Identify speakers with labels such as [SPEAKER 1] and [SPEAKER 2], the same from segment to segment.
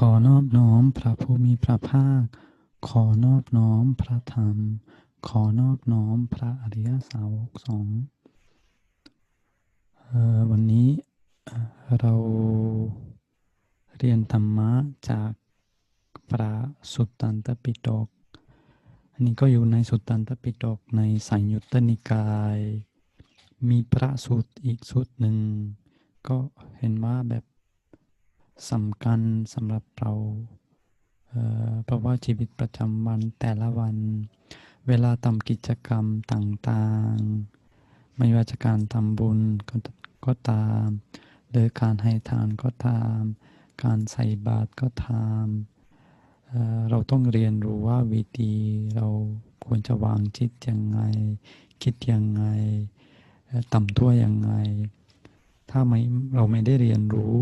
[SPEAKER 1] ขอนอบน้อมพระผู้มีพระภาค ขอนอบน้อมพระธรรม ขอนอบน้อมพระอริยสาวกสงอ่อวันนี้เอ่อเราเรียนธรรมะจากพระสุตตันตปิฎก อันนี้ก็อยู่ในสุตตันตปิฎกในสังยุตตนิกาย มีพระสูตรอีกสูตรหนึ่ง ก็เห็นว่าแบบ สำคัญสำหรับเราเพราะว่าชีวิตประจำวันแต่ละวัน เวลาทำกิจกรรมต่างๆ ไม่ว่าจะการทำบุญก็ก็ตาม หรือการให้ทานก็ตาม การใส่บาตรก็ตามเเราต้องเรียนรู้ว่าวิธีเราควรจะวางจิตยังไง คิดยังไงต่ำทั่วยังไง ถ้าไม่เราไม่ได้เรียนรู้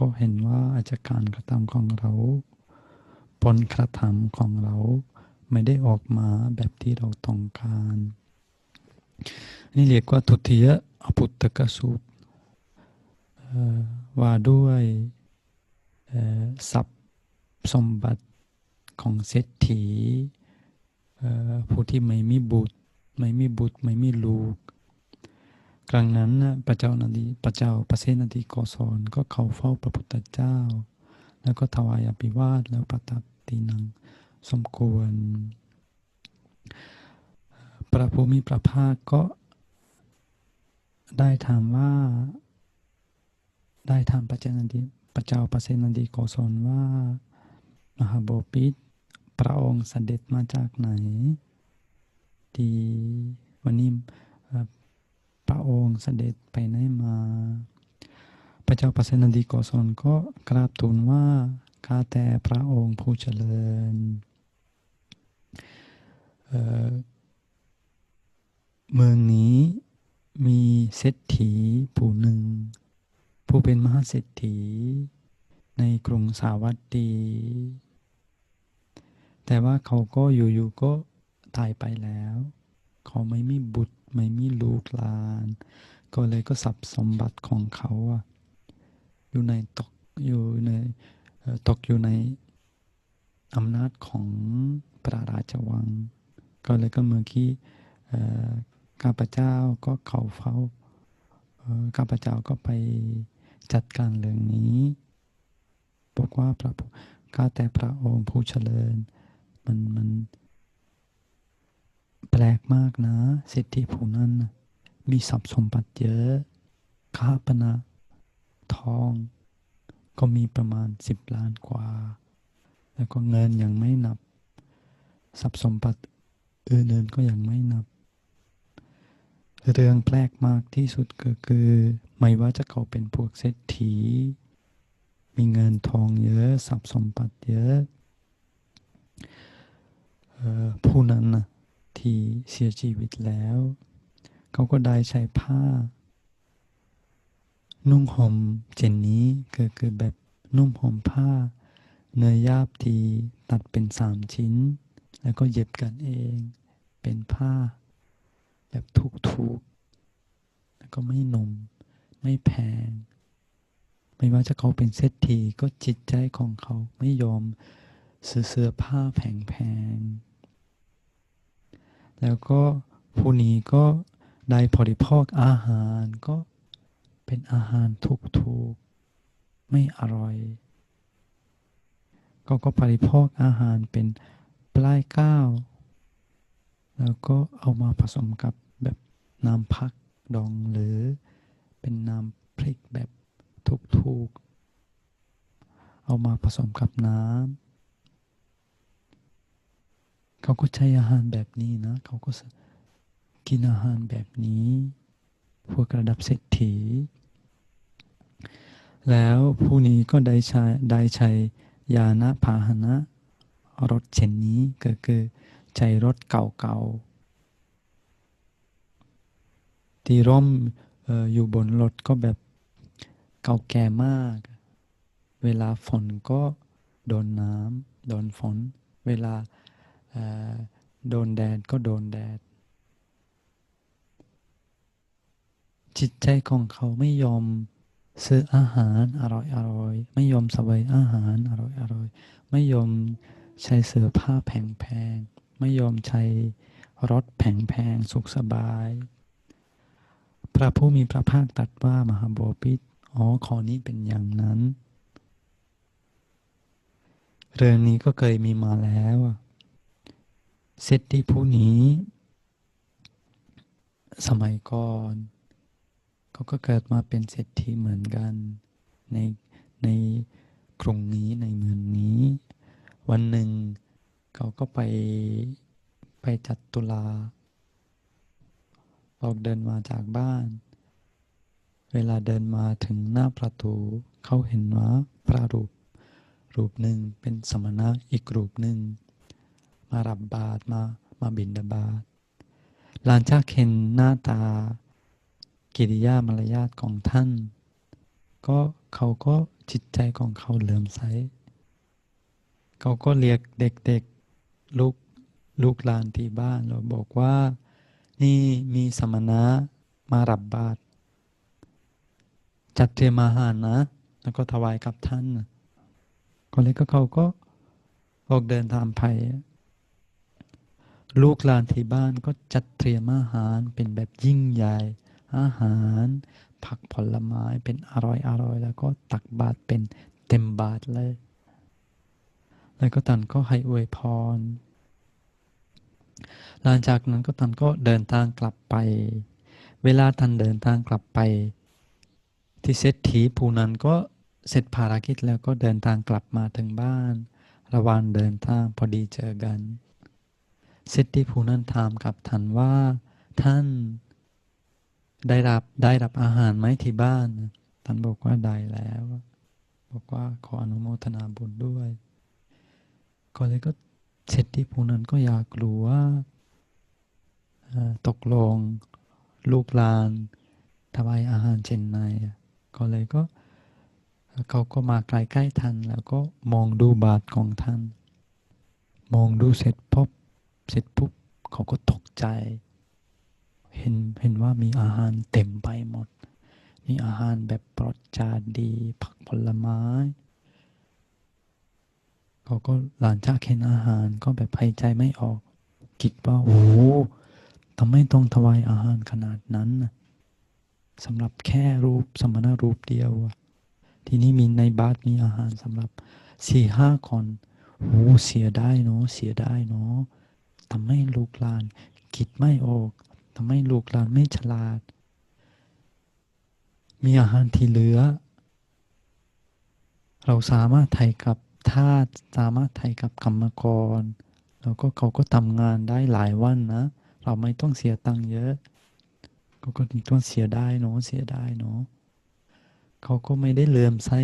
[SPEAKER 1] ก็เห็นว่าอาจการกระทำของเราผลกระทำของเราไม่ได้ออกมาแบบที่เราต้องการ นี่เรียกว่าทุติยอภุตตกสูตรว่าด้วยทรัพย์สมบัติของเศรษฐีผู้ที่ไม่มีบุตร ไม่มีบุตร ไม่มีลูก ครั้งนั้นนะพระเจ้านาดีพระเจ้าประเสนาดีโกศลก็เข้าเฝ้าพระพุทธเจ้า แล้วก็ถวายอภิวาทแล้วประทับตีนังสมควร พระภูมิพระภาคก็ได้ถามว่า ได้ถามพระเจ้านาดีพระเจ้าประเสนาดีโกศลว่ามหาบพิตรพระองค์เสด็จมาจากไหน ที่วันนี้ พระองค์เสด็จไปไหนมา พระเจ้าปัสนดีโกศลก็กราบทูลว่าข้าแต่พระองค์ผู้เจริญเเมืองนี้มีเศรษฐีผู้หนึ่ง ผู้เป็นมหาเศรษฐีในกรุงสาวัตถีแต่ว่าเขาก็อยู่ๆก็ตายไปแล้ว เขาไม่มีบุตร ไม่มีลูกหลาน ก็เลยก็ทรัพย์สมบัติของเขาอะอยู่ในตกอยู่ในเอ่อตกอยู่ในอำนาจของพระราชวัง ก็เลยก็เมื่อกี้ข้าพเจ้าก็เขาเฝ้าข้าพเจ้าก็ไปจัดการเรื่องนี้บอกว่าพระข้าแต่พระองค์ผู้เจริญ มันมัน แปลกมากนะเศรษฐีผู้นั้น มีทรัพย์สมบัติเยอะค้าปณะทอง ก็มีประมาณสิบล้านกว่า แล้วก็เงินยังไม่นับ ทรัพย์สมบัติอื่นๆก็ยังไม่นับเรื่องแปลกมากที่สุดก็คือ ไม่ว่าจะเขาเป็นพวกเศรษฐี มีเงินทองเยอะทรัพย์สมบัติเยอะผู้นั้นนะ ทีเสียชีวิตแล้ว เขาก็ได้ใช้ผ้า นุ่งห่มเจนนี้คือคือแบบนุ่งห่มผ้า เนื้อยาบทีตัดเป็นสามชิ้น แล้วก็เย็บกันเอง เป็นผ้า แบบถูกๆ แล้วก็ไม่หนม ไม่แพง ไม่ว่าจะเขาเป็นเศรษฐีก็จิตใจของเขาไม่ยอมซื้อเสื้อผ้าแพงๆ แล้วก็ผู้นี้ก็ได้บริโภคอาหารก็เป็นอาหารถูกๆ ไม่อร่อย ก็ก็บริโภคอาหารเป็นปลายก้าวแล้วก็เอามาผสมกับแบบน้ำพักดองหรือเป็นน้ำพริกแบบถูกๆ เอามาผสมกับน้ำ เขาก็ใช้อาหารแบบนี้นะ เขาก็กินอาหารแบบนี้ พวกระดับเศรษฐี แล้วผู้นี้ก็ได้ใช้ได้ใช้ยานะพาหนะ รถเช่นนี้ก็คือใช้รถเก่าๆ ที่ร่มออยู่บนรถก็แบบเก่าแก่มาก เวลาฝนก็โดนน้ำโดนฝน เวลา โดนแดดก็โดนแดด จิตใจของเขาไม่ยอมซื้ออาหารอร่อยอร่อยไม่ยอมเสวยอาหารอร่อยอร่อยไม่ยอมใช้เสื้อผ้าแพงๆไม่ยอมใช้รถแพงๆสุขสบาย พระผู้มีพระภาคตรัสว่ามหาบพิตอ๋อข้อนี้เป็นอย่างนั้น เรื่องนี้ก็เคยมีมาแล้วอะ เศรษฐีผู้นี้ สมัยก่อนเขาก็เกิดมาเป็นเศรษฐีเหมือนกันในในกรุงนี้ในเมืองนี้ วันหนึ่งเขาก็ไปไปจัดตุลา ออกเดินมาจากบ้าน เวลาเดินมาถึงหน้าประตู เขาเห็นว่าพระรูป รูปหนึ่งเป็นสมณะอีกรูปหนึ่ง มารับบาตรมามาบิณฑบาตหลังจากเห็นหน้าตา กิริยามารยาทของท่าน ก็เขาก็จิตใจของเขาเหลื่อมใส เขาก็เรียกเด็กๆลูกลูกหลานที่บ้านเราบอกว่านี่มีสมณะมารับบาตรจัดเตรียมอาหารนะ แล้วก็ถวายกับท่านนะก็เลยก็เขาก็ออกเดินทางไป ลูกหลานที่บ้านก็จัดเตรียมอาหารเป็นแบบยิ่งใหญ่ อาหาร ผักผลไม้เป็นอร่อยอร่อยแล้วก็ตักบาตรเป็นเต็มบาตรเลย แล้วก็ตันก็ให้อวยพร หลังจากนั้นก็ตันก็เดินทางกลับไป เวลาตันเดินทางกลับไป ที่เศรษฐีผู้นั้นก็เสร็จภารกิจแล้วก็เดินทางกลับมาถึงบ้าน ระหว่างเดินทางพอดีเจอกัน เศรษฐีผู้นั้นถามกับท่านว่า ท่านได้รับได้รับอาหารไหมที่บ้าน ท่านบอกว่าได้แล้ว บอกว่าขออนุโมทนาบุญด้วย ก็เลยก็เศรษฐีผู้นั้นก็อยากรู้ว่าตกลงลูกลานถวายอาหารเช่นไรก็เลยก็เขาก็มาใกล้ๆท่านแล้วก็มองดูบาทของท่าน มองดูเสร็จพบ เสร็จปุ๊บเขาก็ตกใจ เห็นเห็นว่ามีอาหารเต็มไปหมด มีอาหารแบบรสชาติดี ผักผลไม้ เขาก็หลังจากเห็นอาหารก็แบบหายใจไม่ออก คิดว่าโอ้ทำไมต้องถวายอาหารขนาดนั้นสำหรับแค่รูปสมณรูปเดียว ทีนี้มีในบาทมีอาหารสำหรับสี่ห้าคนโอ้เสียได้เนาะเสียได้เนาะ ทำให้ลูกหลาน คิดไม่ออกทำให้ลูกหลานไม่ฉลาด มีอาหารที่เหลือ เราสามารถไถ่กับทาสสามารถไถ่กับกรรมกร แล้วก็เขาก็ทำงานได้หลายวันนะ เราไม่ต้องเสียตังค์เยอะเขาก็ต้องเสียได้เนาะเสียได้เนาะเขาก็ไม่ได้เลื่อมใส่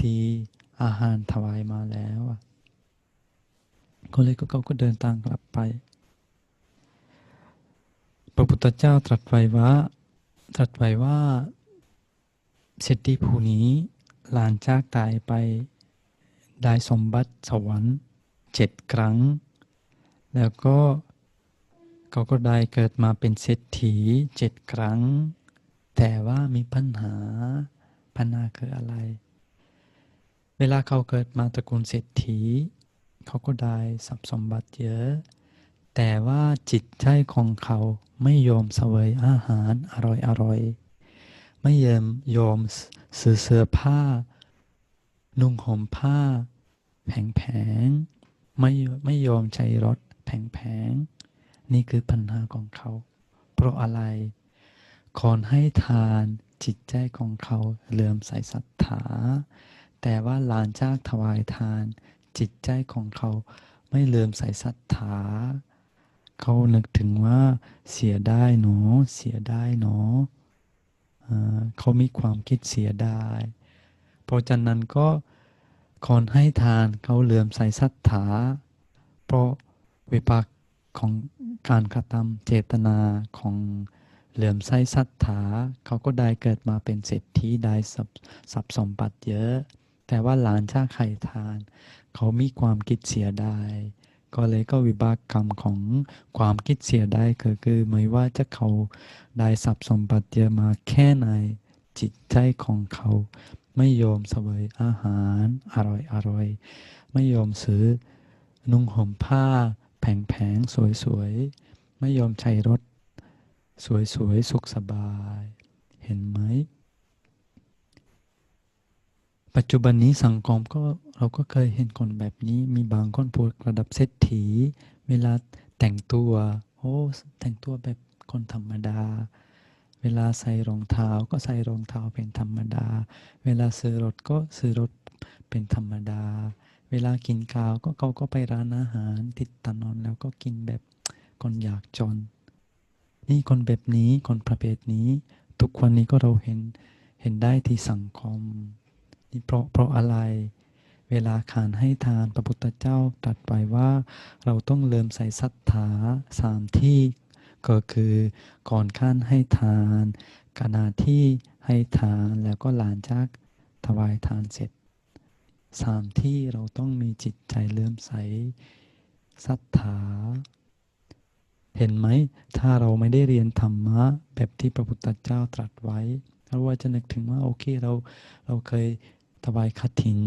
[SPEAKER 1] ที่อาหารถวายมาแล้วอะ ก็เลยก็เขาก็เดินทางกลับไป พระพุทธเจ้าตรัสไว้ว่า ตรัสไว้ว่าเศรษฐีผู้นี้หลานจากตายไปได้สมบัติสวรรค์เจ็ดครั้ง แล้วก็เขาก็ได้เกิดมาเป็นเศรษฐีเจ็ดครั้ง แต่ว่ามีปัญหาปัญหาคืออะไร เวลาเขาเกิดมาตระกูลเศรษฐี เขาก็ได้ทรัพย์สมบัติเยอะ แต่ว่าจิตใจของเขาไม่ยอมเสวยอาหารอร่อยอร่อยไม่ยอมยอมซื้อเสื้อผ้า นุ่งห่มผ้า แผงๆไม่ไม่ยอมใช้รถแผงๆนี่คือปัญหาของเขา เพราะอะไรคนให้ทานจิตใจของเขาเลื่อมใสศรัทธาแต่ว่าหลานจากถวายทาน จิตใจของเขาไม่เลื่อมใสศรัทธา เขานึกถึงว่าเสียได้เนาะเสียได้เนาะเขามีความคิดเสียได้ เพราะฉะนั้นก็คนให้ทานเขาเลื่อมใสศรัทธา เพราะวิปักของการกระทำเจตนาของเหลื่อมใสศรัทธาเขาก็ได้เกิดมาเป็นเศรษฐีได้ทรัพย์สมบัติเยอะ แต่ว่าหลานชาไข่ทาน เขามีความคิดเสียดายก็เลยก็วิบากกรรมของความคิดเสียได้ก็คือไม่ว่าจะเขาได้ทรัพย์สมบัติเยอะมาแค่ไหนจจิตใจของเขาไม่ยอมเสวยอาหารอร่อยอร่อยไม่ยอมซื้อนุ่งห่มผ้าแผงๆสวยๆ ไม่ยอมใช้รถ สวยๆ สุขสบาย เห็นไหม ปัจจุบันนี้สังคมก็เราก็เคยเห็นคนแบบนี้มีบางคนพูดระดับเศรษฐี เวลาแต่งตัวโอ้แต่งตัวแบบคนธรรมดา เวลาใส่รองเท้าก็ใส่รองเท้าเป็นธรรมดา เวลาซื้อรถก็ซื้อรถเป็นธรรมดา เวลากินข้าวก็เขาก็ไปร้านอาหารติดถนอนแล้วก็กินแบบคนอยากจน นี่คนแบบนี้คนประเภทนี้ ทุกวันนี้ก็เราเห็นเห็นได้ที่สังคม นี่เพราะเพราะอะไร เวลาขานให้ทานพระพุทธเจ้าตรัสไว้ว่า เราต้องเริ่มใส่ศรัทธาสามที่ ก็คือก่อนขั้นให้ทานขณะที่ให้ทานแล้วก็หลานจากถวายทานเสร็จสามที่เราต้องมีจิตใจเลื่อมใสศรัทธา เห็นไหม ถ้าเราไม่ได้เรียนธรรมะ แบบที่พระพุทธเจ้าตรัสไว้เราว่าจะนึกถึงว่าโอเคเราเราเคย ถวายคถิน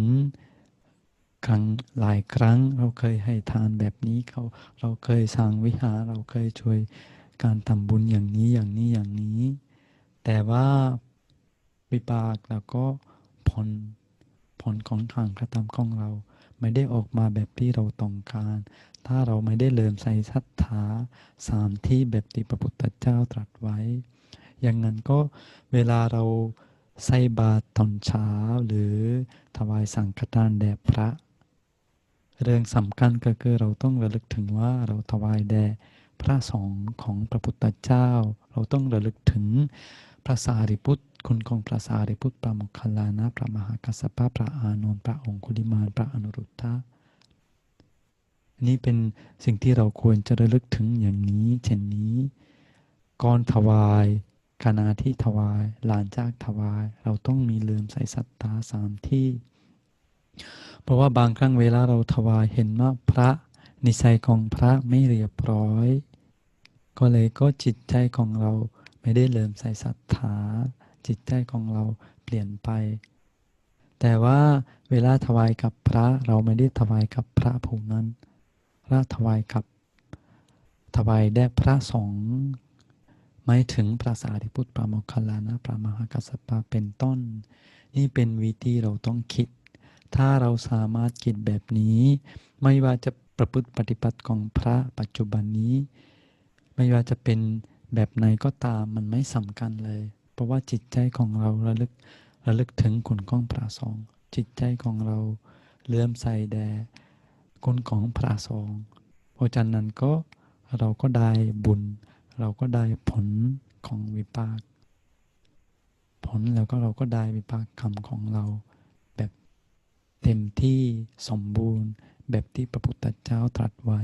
[SPEAKER 1] ครั้งหลายครั้ง เราเคยให้ทานแบบนี้เขาเราเคยสร้างวิหารเราเคยช่วยการทำบุญอย่างนี้อย่างนี้อย่างนี้ แต่ว่าวิปากแล้วก็ผลผลของทางกระทำของเรา ไม่ได้ออกมาแบบที่เราต้องการ ถ้าเราไม่ได้เริ่มใส่ศรัทธาสามที่แบบที่พระพุทธเจ้าตรัสไว้ อย่างนั้นก็เวลาเรา ใส่บาตรตอนเช้าหรือถวายสังฆทานแด่พระ เรื่องสำคัญก็คือเราต้องระลึกถึงว่าเราถวายแด่พระสงฆ์ของพระพุทธเจ้า เราต้องระลึกถึงพระสารีบุตรคุณของพระสารีบุตรพระมคคัลลานะพระมหากัสสปะพระอานนท์พระองคุลิมานพระอนุรุทธะนี่เป็นสิ่งที่เราควรจะระลึกถึงอย่างนี้ เช่นนี้ก่อนถวาย ขณะที่ถวายหลานจากถวาย เราต้องมีลืมใส่ศรัทธาสามที่ เพราะว่าบางครั้งเวลาเราถวายเห็นว่าพระนิสัยของพระไม่เรียบร้อย ก็เลยก็จิตใจของเราไม่ได้เริ่มใส่ศรัทธาจิตใจของเราเปลี่ยนไป แต่ว่าเวลาถวายกับพระเราไม่ได้ถวายกับพระผู้นั้นพระถวายกับถวายแด่พระสงฆ์ ไม่ถึงพระสารีบุตรพระโมคคลานะพระมหากัสสปะเป็นต้น นี่เป็นวิธีเราต้องคิด ถ้าเราสามารถคิดแบบนี้ ไม่ว่าจะประพฤติปฏิบัติของพระปัจจุบันนี้ ไม่ว่าจะเป็นแบบไหนก็ตามมันไม่สำคัญเลย เพราะว่าจิตใจของเราระลึกระลึกถึงคุณของพระสงฆ์จิตใจของเราเลื่อมใสแด่คุณของพระสงฆ์เพราะฉะนั้นก็เราก็ได้บุญ เราก็ได้ผลของวิปาก ผลแล้วก็เราก็ได้วิปากกรรมของเรา แบบเต็มที่สมบูรณ์ แบบที่พระพุทธเจ้าตรัสไว้